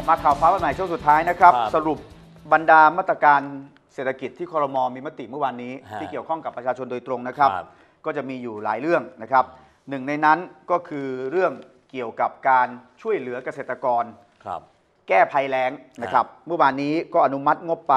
ลับมาข่าวฟ้าวันใหม่ช่วงสุดท้ายนะครับ ครับสรุปบรรดามาตรการเศรษฐกิจที่คอรมอมีมติเมื่อวานนี้ ฮะที่เกี่ยวข้องกับประชาชนโดยตรงนะครับ ครับ ก็จะมีอยู่หลายเรื่องนะครับหนึ่งในนั้นก็คือเรื่องเกี่ยวกับการช่วยเหลือเกษตรกร ครับ แก้ภัยแล้งนะครับ เมื่อวานนี้ก็อนุมัติงบไป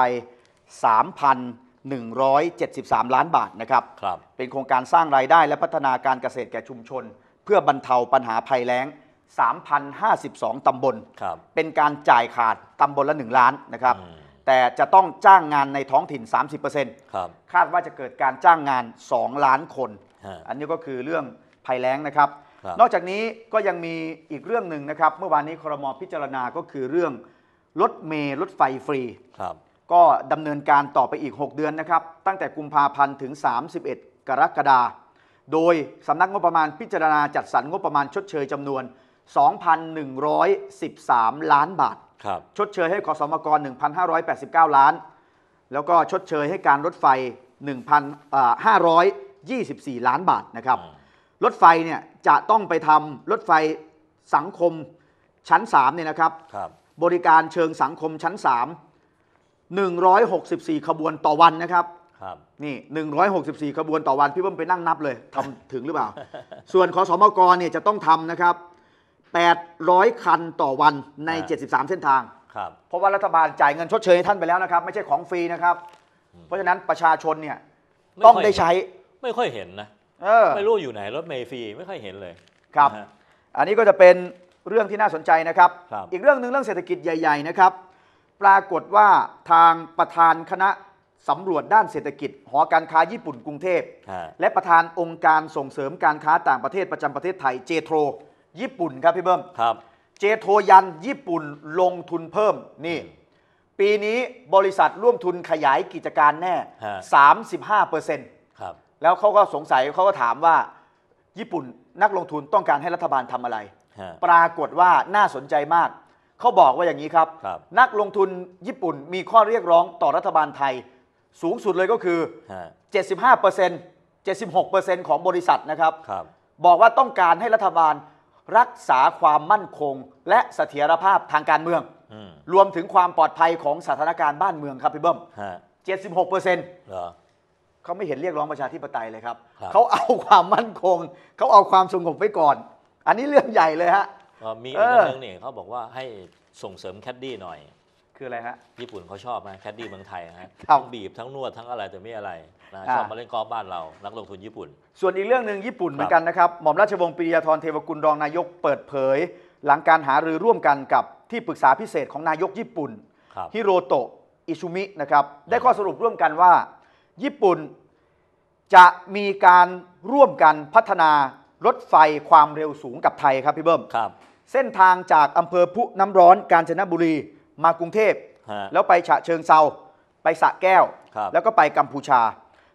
3,173 ล้านบาทนะครับ ครับ เป็นโครงการสร้างรายได้และพัฒนาการเกษตรแก่ชุมชน เพื่อบรรเทาปัญหาภัยแล้ง 3,052 ตำบล ครับเป็นการจ่ายขาดตำบลละ 1 ล้านนะครับ อืมแต่จะต้องจ้างงานในท้องถิ่น 30%ครับคาดว่าจะเกิดการจ้างงาน 2 ล้านคน ฮะ อันนี้ก็คือเรื่องภัยแล้งนะครับ ครับนอกจากนี้ก็ยังมีอีกเรื่องหนึ่งนะครับ เมื่อวานนี้ครมพิจารณาก็คือเรื่องรถเมล์รถไฟฟรี ครับ ก็ดำเนินการต่อไปอีก 6 เดือนนะครับ ตั้งแต่กุมภาพันธ์ถึง 31 กรกฎาคมโดยสำนักงบประมาณพิจารณาจัดสรรงบประมาณชดเชยจำนวน 2,113 ล้านบาท ครับ ชดเชยให้ขอสมก1,589 ล้าน แล้วก็ชดเชยให้การรถไฟ 1,524 ล้านบาทนะครับอืมรถไฟเนี่ยจะต้องไปทำรถไฟสังคมชั้น3เนี่ยนะครับ ครับ บริการเชิงสังคมชั้น 3 164 ขบวนต่อวันนะครับ ครับ นี่ 164 ขบวนต่อวัน พี่เบิ้มไปนั่งนับเลยทำถึงหรือเปล่า ส่วนขอสมกเนี่ยจะต้องทำนะครับ 800 คันต่อวันใน 73 เส้นทาง ครับ เพราะว่ารัฐบาลจ่ายเงินชดเชยให้ท่านไปแล้วนะครับ ไม่ใช่ของฟรีนะครับ เพราะฉะนั้นประชาชนเนี่ยไม่ต้องค่อยได้ใช้ ไม่ค่อยเห็นนะ เออ ไม่รู้อยู่ไหนรถเมล์ฟรีไม่ค่อยเห็นเลยครับ นะฮะ อันนี้ก็จะเป็นเรื่องที่น่าสนใจนะครับ ครับ อีกเรื่องหนึ่งเรื่องเศรษฐกิจใหญ่ ๆ นะครับ ปรากฏว่าทางประธานคณะสำรวจด้านเศรษฐกิจ หอการค้าญี่ปุ่นกรุงเทพ ฮะ และประธานองค์การส่งเสริมการค้าต่างประเทศประจำประเทศไทยเจโทร ญี่ปุ่นครับพี่เบิ้มครับ เจโทรยันญี่ปุ่นลงทุนเพิ่มนี่ ปีนี้บริษัทร่วมทุนขยายกิจการแน่ ฮะ 35เปอร์เซ็นต์ครับ แล้วเขาก็สงสัยเขาก็ถามว่า ญี่ปุ่นนักลงทุนต้องการให้รัฐบาลทำอะไร ฮะ ปรากฏว่าน่าสนใจมาก เขาบอกว่าอย่างนี้ครับ ครับ นักลงทุนญี่ปุ่นมีข้อเรียกร้องต่อรัฐบาลไทย สูงสุดเลยก็คือ ฮะ75% 76%ของบริษัทนะครับ ครับ บอกว่าต้องการให้รัฐบาล รักษาความมั่นคง และเสถียรภาพทางการเมืองอืมรวมถึงความปลอดภัยของสถานการณ์บ้านเมืองครับพี่เบิ้มฮะ76%เหรอเขาไม่เห็นเรียกร้องประชาธิปไตยเลยครับครับ เขาเอาความมั่นคง เขาเอาความสงบไว้ก่อน อันนี้เรื่องใหญ่เลยฮะเอ่อมีเออีกอเรื่องหนึ่งเขาบอกว่าให้ส่งเสริมแคดดี้หน่อย คืออะไรฮะ ญี่ปุ่นเขาชอบนะแคดดี้เมืองไทยนะฮะครับทั้งบีบทั้งนวดทั้งอะไรแต่ไม่อะไรนะอ่า ชอบมาเล่นกอล์ฟบ้านเรา นักลงทุนญี่ปุ่น ส่วนอีกเรื่องหนึ่งญี่ปุ่นเหมือนกันนะครับ หม่อมราชวงศ์ปริยาธรเทวกุลรองนายกเปิดเผย หลังการหารือร่วมกันกับที่ปรึกษาพิเศษของนายกญี่ปุ่น ครับ ฮิโรโตะ อิชุมิ นะครับ ได้ข้อสรุปร่วมกันว่า ญี่ปุ่นจะมีการร่วมกันพัฒนารถไฟความเร็วสูงกับไทยครับพี่เบิ้ม ครับ เส้นทางจากอำเภอพุน้ำร้อนกาญจนบุรี มากรุงเทพ ฮะ แล้วไปฉะเชิงเซาไปสระแก้ว ครับแล้วก็ไปกัมพูชา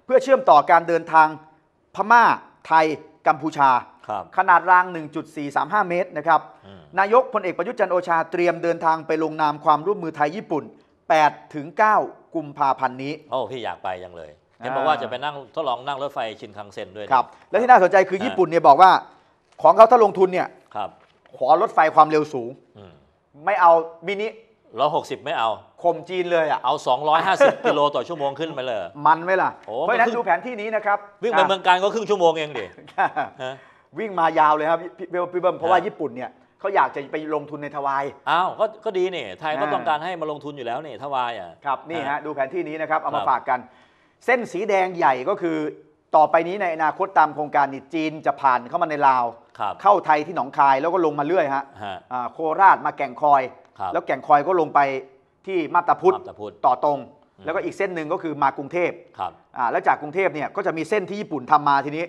เพื่อเชื่อมต่อการเดินทางพม่าไทยกัมพูชา ครับขนาดราง 1.435 เมตรนะครับอืม นายกพลเอกประยุทธ์จันทร์โอชาเตรียมเดินทางไปลงนามความร่วมมือไทยญี่ปุ่น8ถึง9กุมภาพันธ์นี้ โอ้พี่อยากไปยังเลยเห็นอ่าบอกว่า จะไปนั่งทดลองนั่งรถไฟชินคังเซ็นด้วยนะครับ และที่น่าสนใจคือญี่ปุ่นเนี่ยบอกว่าของเขาถ้าลงทุนเนี่ยครับขอรถไฟความเร็วสูง อืม ไม่เอามินิ ร้อยหกสิบไม่เอา ข่มจีนเลยอะ เอา 250 กิโลต่อชั่วโมงขึ้นไปเลย มันไหมล่ะ โอ้เพราะฉะนั้นมันคือดูแผนที่นี้นะครับวิ่งไปเมืองการก็ครึ่งชั่วโมงเองดิฮะ วิ่งมายาวเลยครับพี่พี่พี่เบิ้มเพราะว่าฮะ ญี่ปุ่นเนี่ยเขาอยากจะไปลงทุนในทวาย อ้าวก็ก็ดีนี่ ไทยก็อ่า ต้องการให้มาลงทุนอยู่แล้วนี่ทวายอะ ครับนี่ฮะดูแผนที่นี้นะครับเอามาครับฝากกัน เส้นสีแดงใหญ่ก็คือ ต่อไปนี้ในอนาคตตามโครงการนี่จีนจะผ่านเข้ามาในลาว ครับ เข้าไทยที่หนองคายแล้วก็ลงมาเรื่อยฮะฮะ อ่าโคราชมาแก่งคอย ครับแล้วแก่งคอยก็ลงไปที่มาบตาพุธมาบตาพุธต่อตรง อืม แล้วก็อีกเส้นหนึ่งก็คือมากรุงเทพครับอ่าแล้วจากกรุงเทพเนี่ยก็จะมีเส้นที่ญี่ปุ่นทำมาทีนี้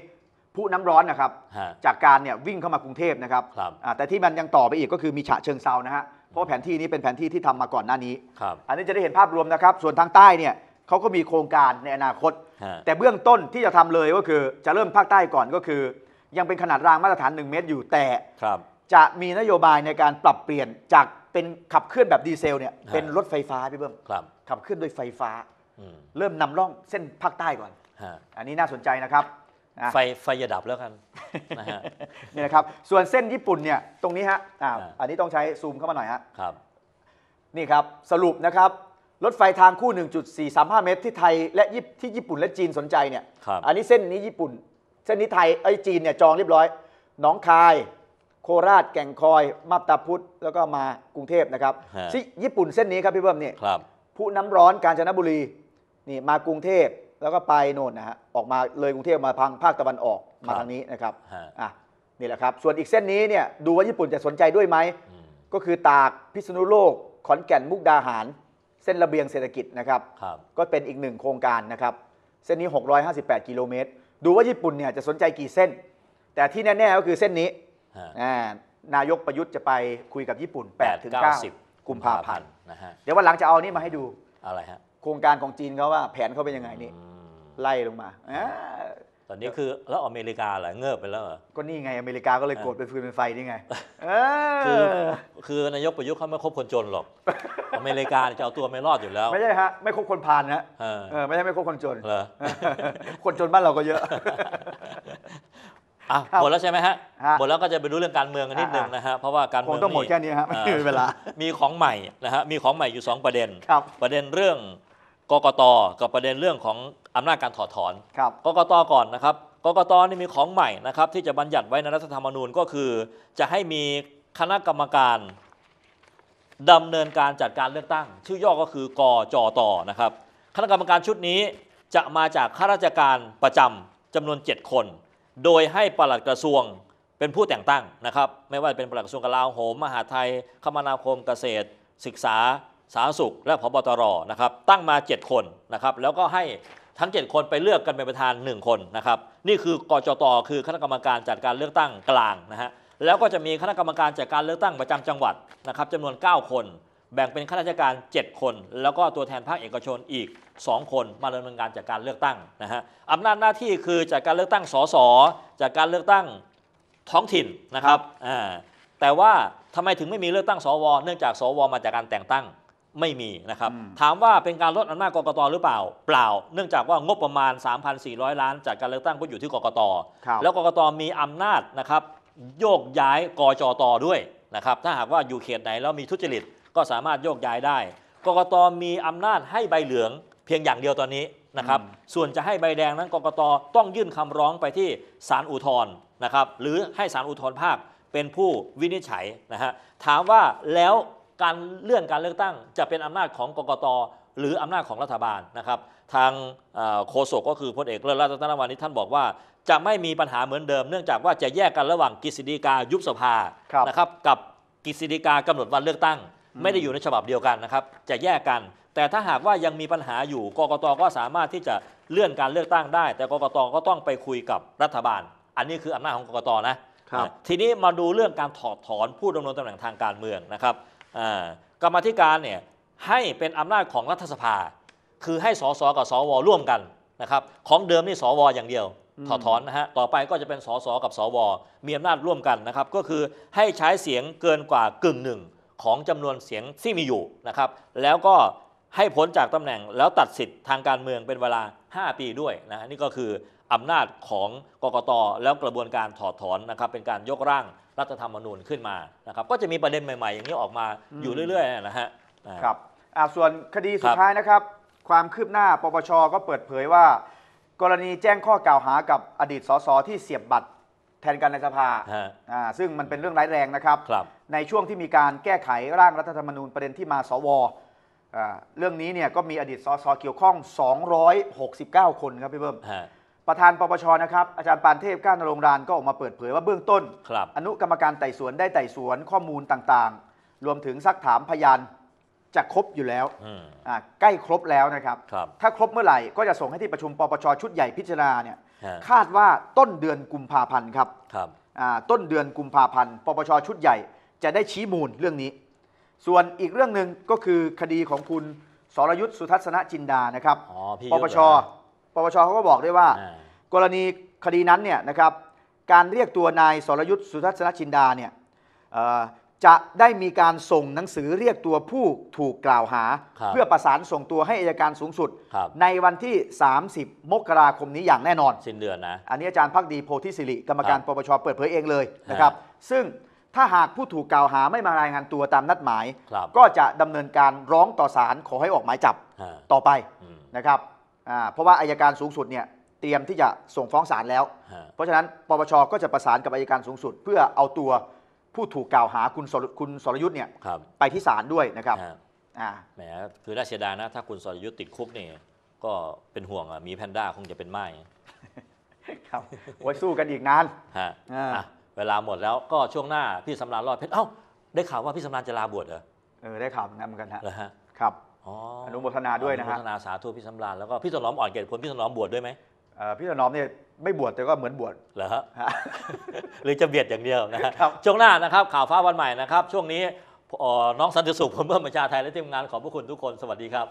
ผู้น้ำร้อนนะครับฮะจากการเนี่ยวิ่งเข้ามากรุงเทพนะครับครับอ่าแต่ที่มันยังต่อไปอีกก็คือมีฉะเชิงเซานะฮะเพราะว่าแผนที่นี้เป็นแผนที่ที่ทำมาก่อนหน้านี้ ครับอันนี้จะได้เห็นภาพรวมนะครับ ส่วนทางใต้เนี่ยเขาก็มีโครงการในอนาคต ฮะแต่เบื้องต้นที่จะทำเลยก็คือ จะเริ่มภาคใต้ก่อนก็คือ ยังเป็นขนาดรางมาตรฐาน 1 เมตรอยู่แต่ ครับ จะมีนโยบายในการปรับเปลี่ยนจาก เป็นขับเคลื่อนแบบดีเซลเนี่ยฮะเป็นรถไฟฟ้าพี่เบิ้มครับ ขับเคลื่อนด้วยไฟฟ้าอืมเริ่มนำร่องเส้นภาคใต้ก่อนฮะอันนี้น่าสนใจนะครับอะไฟไฟอย่าดับแล้วกันนะฮะนี่นะครับ ส่วนเส้นญี่ปุ่นเนี่ยตรงนี้ฮะอ่าอ่าอันนี้ต้องใช้ซูมเข้ามาหน่อยฮะครับนี่ครับสรุปนะครับรถไฟทางคู่ 1.435 เมตรที่ไทยและญี่ปุ่นที่ญี่ปุ่นและจีนสนใจเนี่ยครับอันนี้เส้นนี้ญี่ปุ่น เส้นนี้ไทยไอ้ยจีนเนี่ยจองเรียบร้อย หนองคาย โคราชแก่งคอยมาบตาพุธแล้วก็มากรุงเทพนะครับฮะที่ญี่ปุ่นเส้นนี้ครับพี่เบิ้มนี่ครับผู้น้ำร้อนกาญจนบุรีนี่มากรุงเทพแล้วก็ไปโน่นนะฮะออกมาเลยกรุงเทพมาพังภาคตะวันออกมาครับทางนี้นะครับฮะอะนี่แหละครับ ส่วนอีกเส้นนี้เนี่ยดูว่าญี่ปุ่นจะสนใจด้วยไหมอืมก็คือตากพิษณุโลก ขอนแก่นมุกดาหาร เส้นระเบียงเศรษฐกิจนะครับครับก็เป็นอีกหนึ่งโครงการนะครับ เส้นนี้ 658 กิโลเมตร ดูว่าญี่ปุ่นเนี่ยจะสนใจกี่เส้น แต่ที่แน่ ๆ ก็คือเส้นนี้ฮะอ่า นายกประยุทธ์จะไปคุยกับญี่ปุ่น8ถึงเก้าสิบ9กุมภาพันธ์นะฮะเดี๋ยววันหลังจะเอานี่มาให้ดูอะไรฮะโครงการของจีนเขาว่าแผนเขาเป็นยังไงนี่อืมไล่ลงมาอ่าตอนนี้คือแล้วอเมริกาเหรอเงิบไปแล้วเหรอก็นี่ไงอเมริกาก็เลยโกรธเป็นฟืนเป็นไฟนี่ไงเอคืออคือนายกประยุทธ์เขาไม่คบคนจนหรอกอเมริกาเนี่ยจะเอาตัวไม่รอดอยู่แล้ว ไม่ใช่ฮะไม่คบคนพาลนะเออเออไม่ใช่ไม่คบคนจนเหรอคนจนบ้านเราก็เยอะ อะครับหมดแล้วใช่ไหมฮะฮะหมดแล้วก็จะไปดูเรื่องการเมืองกันนิดนึงอ่านะฮะเพราะว่าการคเมืงองต้องหมดแค่นี้ฮะไม่มีเวลามีของใหม่นะฮะมีของใหม่อยู่2ประเด็น ครับประเด็นเรื่องกกตกับประเด็นเรื่องของอำนาจการถอดถอน ครับกกตก่อนนะครับ กกตนี่มีของใหม่นะครับ ที่จะบัญญัติไว้ในรัฐธรรมนูญก็คือ จะให้มีคณะกรรมการดำเนินการจัดการเลือกตั้ง ชื่อย่อก็คือกจตนะครับ คณะกรรมการชุดนี้จะมาจากข้าราชการประจำจำนวน 7 คน โดยให้ปลัดกระทรวงเป็นผู้แต่งตั้งนะครับ ไม่ว่าจะเป็นปลัดกระทรวงกลาโหมมหาไทย คมนาคมเกษตร ศึกษา สาธารณสุข และพบตรนะครับ ตั้งมา 7 คนนะครับ แล้วก็ให้ทั้ง 7 คนไปเลือกกันเป็นประธาน 1 คนนะครับ นี่คือกจตคือคณะกรรมการจัดการเลือกตั้งกลางนะฮะแล้วก็จะมีคณะกรรมการจัดการเลือกตั้งประจำจังหวัดนะครับจำนวน 9 คน แบ่งเป็นข้าราชการ 7 คน แล้วก็ตัวแทนภาคเอกชนอีก 2 คนมาดำเนินการจัดการเลือกตั้งนะฮะอำนาจหน้าที่คือจัดการเลือกตั้งสสจัดการเลือกตั้งท้องถิ่นนะครับอ่าแต่ว่าทำไมถึงไม่มีเลือกตั้งสว เนื่องจากสว มาจากการแต่งตั้งไม่มีนะครับอืมถามว่าเป็นการลดอำนาจกกตหรือเปล่า เปล่า เนื่องจากว่างบประมาณ 3,400 ล้าน จากการเลือกตั้งก็อยู่ที่กกตครับแล้วกกตมีอำนาจนะครับโยกย้ายกจตด้วยนะครับ ถ้าหากว่าอยู่เขตไหนแล้วมีทุจริต ก็สามารถโยกย้ายได้ กกตมีอำนาจให้ใบเหลืองเพียงอย่างเดียวตอนนี้นะครับอืมส่วนจะให้ใบแดงนั้นกกตต้องยื่นคำร้องไปที่ศาลอุทธรณ์นะครับหรือให้ศาลอุทธรภาคเป็นผู้วินิจฉัยนะฮะถามว่าแล้วการเลื่อนการเลือกตั้ง จะเป็นอำนาจของกกตหรืออำนาจของรัฐบาลนะครับ ทางเอ่อโฆษกก็คือพลเอกเลิศรัตนวานิชท่านบอกว่า จะไม่มีปัญหาเหมือนเดิม เนื่องจากว่าจะแยกกันระหว่างกฤษฎีกายุบสภาครับนะครับกับกฤษฎีกากำหนดวันเลือกตั้ง ไม่ได้อยู่ในฉบับเดียวกันนะครับ จะแยกกัน แต่ถ้าหากว่ายังมีปัญหาอยู่กกตก็สามารถที่จะเลื่อนการเลือกตั้งได้ แต่กกตก็ต้องไปคุยกับรัฐบาล อันนี้คืออำนาจของกกตนะครับทีนี้มาดูเรื่องการถอดถอนผู้ดำรงตำแหน่งทางการเมืองนะครับอ่ากรรมาธิการเนี่ยให้เป็นอำนาจของรัฐสภา คือให้สสกับสวร่วมกันนะครับของเดิมนี่สวอย่างเดียวอืมถอดถอนนะฮะ ต่อไปก็จะเป็นสสกับสว มีอำนาจร่วมกันนะครับ ก็คือให้ใช้เสียงเกินกว่ากึ่งหนึ่ง ของจำนวนเสียงที่มีอยู่นะครับ แล้วก็ให้พ้นจากตำแหน่งแล้วตัดสิทธิ์ทางการเมืองเป็นเวลา 5 ปีด้วยนะนี่ก็คืออำนาจของกกตแล้วกระบวนการถอดถอนนะครับเป็นการยกร่างรัฐธรรมนูญขึ้นมานะครับก็จะมีประเด็นใหม่ๆ อย่างนี้ออกมาอยู่เรื่อยๆนะฮะอ่าครับอ่าส่วนคดีสุครัดบท้ายนะครับ ความคืบหน้าปปชก็เปิดเผยว่า กรณีแจ้งข้อกล่าวหากับอดีตสสที่เสียบบัตรแทนกันในสภาฮะอ่าซึ่งมันเป็นเรื่องร้ายแรงนะครับครับ ในช่วงที่มีการแก้ไขร่างรัฐธรรมนูญประเด็นที่มาสวอ่าเรื่องนี้เนี่ยก็มีอดีตสสเกี่ยวข้อง 269 คนครับพี่เบิ้มฮะประธานปปชนะครับอาจารย์ปานเทพก้านนรงค์รานก็ออกมาเปิดเผยว่าเบื้องต้นครับอนุกรรมการไต่สวนได้ไต่สวนข้อมูลต่างๆ รวมถึงซักถามพยานจะครบอยู่แล้วอืมอ่าใกล้ครบแล้วนะครับครับถ้าครบเมื่อไหร่ก็จะส่งให้ที่ประชุมปปชชุดใหญ่พิจารณาเนี่ยฮะคาดว่าต้นเดือนกุมภาพันธ์ครับครับอ่าต้นเดือนกุมภาพันธ์ปปชชุดใหญ่ จะได้ชี้มูลเรื่องนี้ ส่วนอีกเรื่องหนึ่งก็คือคดีของคุณสรยุทธ์สุทัศนจินดานะครับอ๋อพี่ปปชยุทธเหรอ ปปชเขาก็บอกด้วยว่า อ่า กรณีคดีนั้นเนี่ยนะครับการเรียกตัวนายสรยุทธ์สุทัศนจินดาเนี่ยเอ่อจะได้มีการส่งหนังสือเรียกตัวผู้ถูกกล่าวหา ครับเพื่อประสานส่งตัวให้อายการสูงสุด ครับ ในวันที่ 30 มกราคมนี้อย่างแน่นอน สิ้นเดือนนะ อันนี้อาจารย์พักดีโพธิสิริกรรมการครับปปชเปิดเผยเองเลยนะครับ ซึ่ง ถ้าหากผู้ถูกกล่าวหาไม่มารายงานตัวตามนัดหมาย ครับก็จะดำเนินการร้องต่อศาลขอให้ออกหมายจับฮะต่อไปอืมนะครับอ่าเพราะว่าอายการสูงสุดเนี่ยเตรียมที่จะส่งฟ้องศาลแล้ว ฮะเพราะฉะนั้นปปชก็จะประสานกับอายการสูงสุด เพื่อเอาตัวผู้ถูกกล่าวหาคุณสรคุณสรยุทธ์เนี่ยครับไปที่ศาลด้วยนะครับฮะอ่าแหมคือน่าเสียดายนะ ถ้าคุณสรยุทธ์ติดคุกนี่ก็เป็นห่วงอะหมีแพนด้าคงจะเป็นไม้ครับไว้สู้กันอีกนาน ฮะอ่า อะ เวลาหมดแล้วก็ช่วงหน้าพี่สำราญรอดเพชรเอ้าได้ข่าวว่าพี่สำราญจะลาบวชเหรอเออได้ข่าวอย่างนั้นเหมือนกันฮะเหรอฮะครับอ๋อออนุโมทนาด้วยนะอฮะโมทนาสาธุพี่สำราญแล้วก็พี่ถนอมอ่อนเกตผลพี่ถนอมบวชด้วยไหมเอ่อพี่ถนอมเนี่ยไม่บวชแต่ก็เหมือนบวชเหรอฮะ ฮะ หรือจะเบียดอย่างเดียวนะฮะครับ ช่วงหน้านะครับข่าวฟ้าวันใหม่นะครับ ช่วงนี้เอ่อน้องสันติสุขผมเพิ่มประชาไทยและทีมงานขอบพระคุณทุกคนสวัสดีครับ